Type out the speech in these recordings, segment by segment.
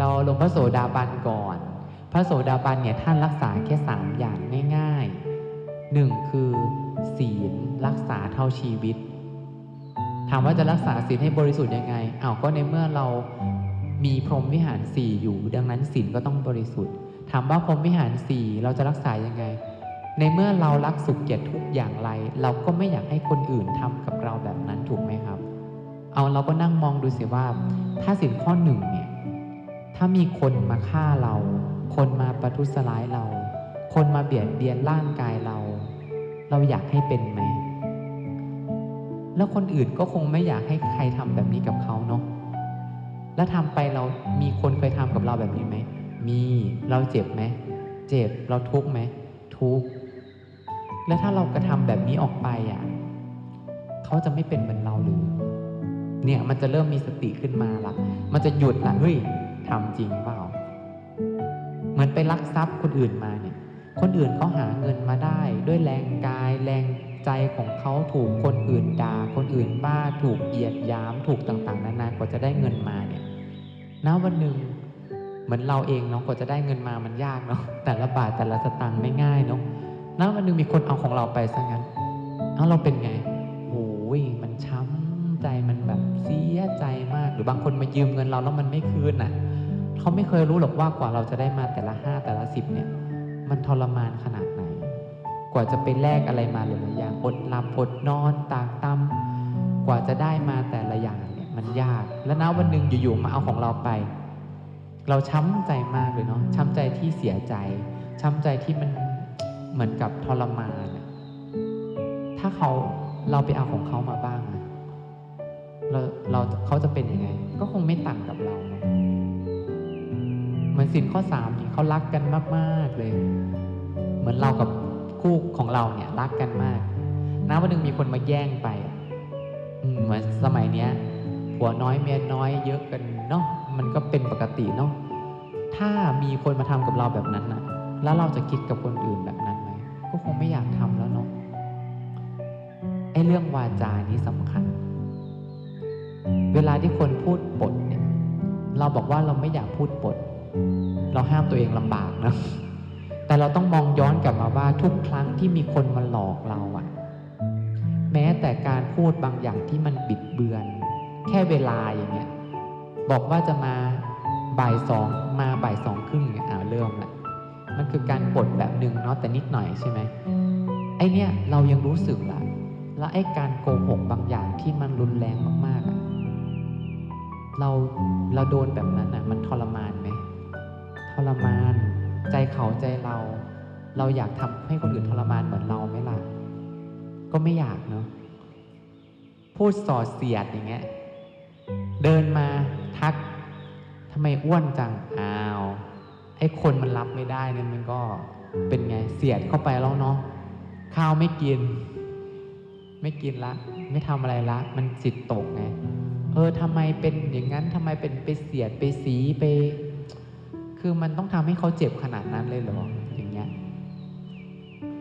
เราลงพระโสดาบันก่อน พระโสดาบันเนี่ยท่านรักษาแค่สามอย่างง่ายๆหนึ่งคือศีลรักษาเท่าชีวิต ถามว่าจะรักษาศีลให้บริสุทธิ์ยังไงอ้าวก็ในเมื่อเรามีพรหมวิหารสี่อยู่ ดังนั้นศีลก็ต้องบริสุทธิ์ ถามว่าพรหมวิหารสี่เราจะรักษายังไง ในเมื่อเรารักสุขเกียรติทุกอย่างไร เราก็ไม่อยากให้คนอื่นทำกับเราแบบนั้นถูกไหมครับ เอาเราก็นั่งมองดูสิว่า ถ้าสินข้อหนึ่งเนี่ย ถ้ามีคนมาฆ่าเรา คนมาประทุษร้ายเรา คนมาเบียดเบียนร่างกายเรา เราอยากให้เป็นไหม แล้วคนอื่นก็คงไม่อยากให้ใครทำแบบนี้กับเขาเนาะ แล้วทำไปเรามีคนเคยทำกับเราแบบนี้ไหม มี เราเจ็บไหม เจ็บ เราทุกข์ไหม ทุกข์ แล้วถ้าเรากระทำแบบนี้ออกไปอะ เขาจะไม่เป็นเหมือนเราหรือเนี่ยมันจะเริ่มมีสติขึ้นมาละมันจะหยุดละเฮ้ย ทำจริงเปล่า เหมือนไปลักทรัพย์คนอื่นมาเนี่ย คนอื่นเขาหาเงินมาได้ ด้วยแรงกายแรงใจของเขาถูกคนอื่นด่าคนอื่นบ้าถูกเหยียดยามถูกต่างๆนานากว่าจะได้เงินมาเนี่ยณวันหนึ่งเหมือนเราเองเนาะกว่าจะได้เงินมามันยากเนาะแต่ละบาทแต่ละสตางค์ไม่ง่ายเนาะณวันหนึ่งมีคนเอาของเราไปซะงั้นแล้วเราเป็นไงโอ้ยมันช้ำใจมันแบบเสียใจมาก หรือบางคนมายืมเงินเราแล้วมันไม่คืนอะ เขาไม่เคยรู้หรอกว่ากว่าเราจะได้มาแต่ละห้าแต่ละสิบเนี่ย มันทรมานขนาดไหน กว่าจะไปแลกอะไรมาหลายๆอย่างอดหลับอดนอนตากตำกว่าจะได้มาแต่ละอย่างเนี่ยมันยาก แล้วนะวันหนึ่งอยู่ๆมาเอาของเราไป เราช้ำใจมากเลยเนาะช้ำใจที่เสียใจ ช้ำใจที่มันเหมือนกับทรมาน ถ้าเขาเราไปเอาของเขามาบ้างเราเราเขาจะเป็นยังไง ก็คงไม่ต่างกับเรา สินข้อสามนี่เขารักกันมากๆเลย เหมือนเรากับคู่ของเราเนี่ยรักกันมากนะวันหนึ่งมีคนมาแย่งไปเหมือนสมัยเนี้ยผัวน้อยเมียน้อยเยอะกันเนาะมันก็เป็นปกติเนาะถ้ามีคนมาทำกับเราแบบนั้นนะแล้วเราจะคิดกับคนอื่นแบบนั้นไหมก็คงไม่อยากทำแล้วเนาะไอ้เรื่องวาจานี้สำคัญ เวลาที่คนพูดปดเนี่ย เราบอกว่าเราไม่อยากพูดปด เราห้ามตัวเองลำบากนะแต่เราต้องมองย้อนกลับมาว่าทุกครั้งที่มีคนมาหลอกเราอะแม้แต่การพูดบางอย่างที่มันบิดเบือน แค่เวลาอย่างเงี้ยบอกว่าจะมาบ่ายสองมาบ่ายสองครึ่งเนี่ยอ่าเริ่มละมันคือการปลดแบบหนึ่งเนาะแต่นิดหน่อยใช่ไหมไอเนี้ยเรายังรู้สึกละแล้วไอ้การโกหกบางอย่างที่มันรุนแรงมากๆอะเราเราโดนแบบนั้นอะมันทรมาน ใจเขาใจเรา เราอยากทำให้คนอื่นทรมานเหมือนเราไหมล่ะ ก็ไม่อยากเนาะพูดส่อเสียดอย่างเงี้ย เดินมาทักทำไมอ้วนจังอ้าวไอ้คนมันรับไม่ได้เนี่ยมันก็เป็นไงเสียดเข้าไปแล้วเนาะข้าวไม่กิน ไม่กินละ ไม่ทำอะไรละ มันจิตตกไงเออทำไมเป็นอย่างนั้นทำไมเป็นไปเสียดไปสีไป คือมันต้องทำให้เขาเจ็บขนาดนั้นเลยเหรออย่างเงี้ย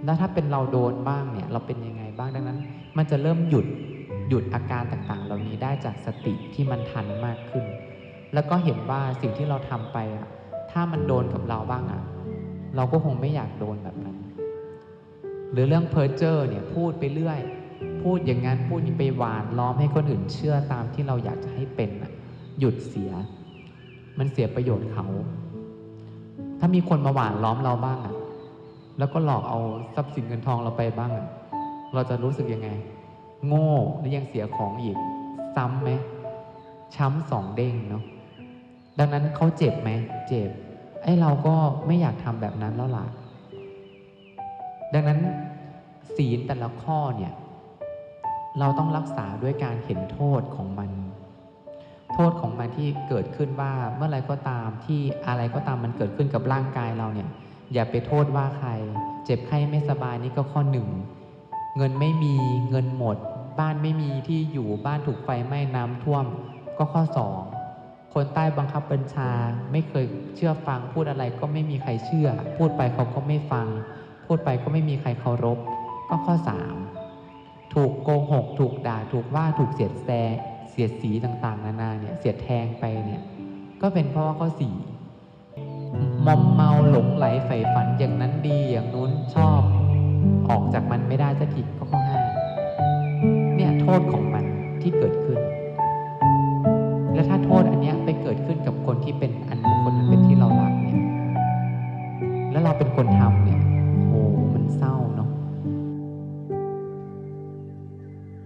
แล้วถ้าเป็นเราโดนบ้างเนี่ย เราเป็นยังไงบ้างดังนั้น มันจะเริ่มหยุดหยุดอาการต่างๆ เหล่านี้ได้จากสติที่มันทันมากขึ้น แล้วก็เห็นว่าสิ่งที่เราทำไปอะถ้ามันโดนกับเราบ้างอะ เราก็คงไม่อยากโดนแบบนั้น หรือเรื่องเพอร์เจอร์เนี่ยพูดไปเรื่อย พูดอย่างนั้นพูดนี้ไปหวานล้อมให้คนอื่นเชื่อตามที่เราอยากจะให้เป็นอะหยุดเสีย มันเสียประโยชน์เขา ถ้ามีคนมาหวานล้อมเราบ้างอะแล้วก็หลอกเอาทรัพย์สินเงินทองเราไปบ้างอะเราจะรู้สึกยังไง โง่และยังเสียของอีก ซ้ำไหมช้ำสองเด้งเนาะดังนั้นเขาเจ็บไหมเจ็บไอ้เราก็ไม่อยากทำแบบนั้นแล้วล่ะ ดังนั้นศีลแต่ละข้อเนี่ย เราต้องรักษาด้วยการเห็นโทษของมัน ษของมันที่เกิดขึ้นว่าเมื่อไรก็ตามที่อะไรก็ตามมันเกิดขึ้นกับร่างกายเราเนี่ย อย่าไปโทษว่าใคร เจ็บไข้ไม่สบายนี่ก็ข้อหนึ่งเงินไม่มีเงินหมด บ้านไม่มีที่อยู่บ้านถูกไฟไหม้น้ำท่วมก็ข้อสองคนใต้บังคับบัญชาไม่เคยเชื่อฟังพูดอะไรก็ไม่มีใครเชื่อ พูดไปเขาก็ไม่ฟัง พูดไปก็ไม่มีใครเคารพ ก็ข้อสามถูกโกหก ถูกด่า ถูกว่าถูกเสียดแซ เสียดสีต่างๆ นานาเนี่ยเสียดแทงไปเนี่ยก็เป็นเพราะว่าข้อสี่มอมเมาหลงไหลใฝ่ฝันอย่างนั้นดีอย่างนู้นชอบ ออกจากมันไม่ได้สักทีก็ข้อห้าเนี่ยโทษของมันที่เกิดขึ้น และถ้าโทษอันเนี้ยไปเกิดขึ้นกับคนที่เป็นอันบุคคลนั้นเป็นที่เรารักเนี่ยแล้วเราเป็นคนทำเนี่ย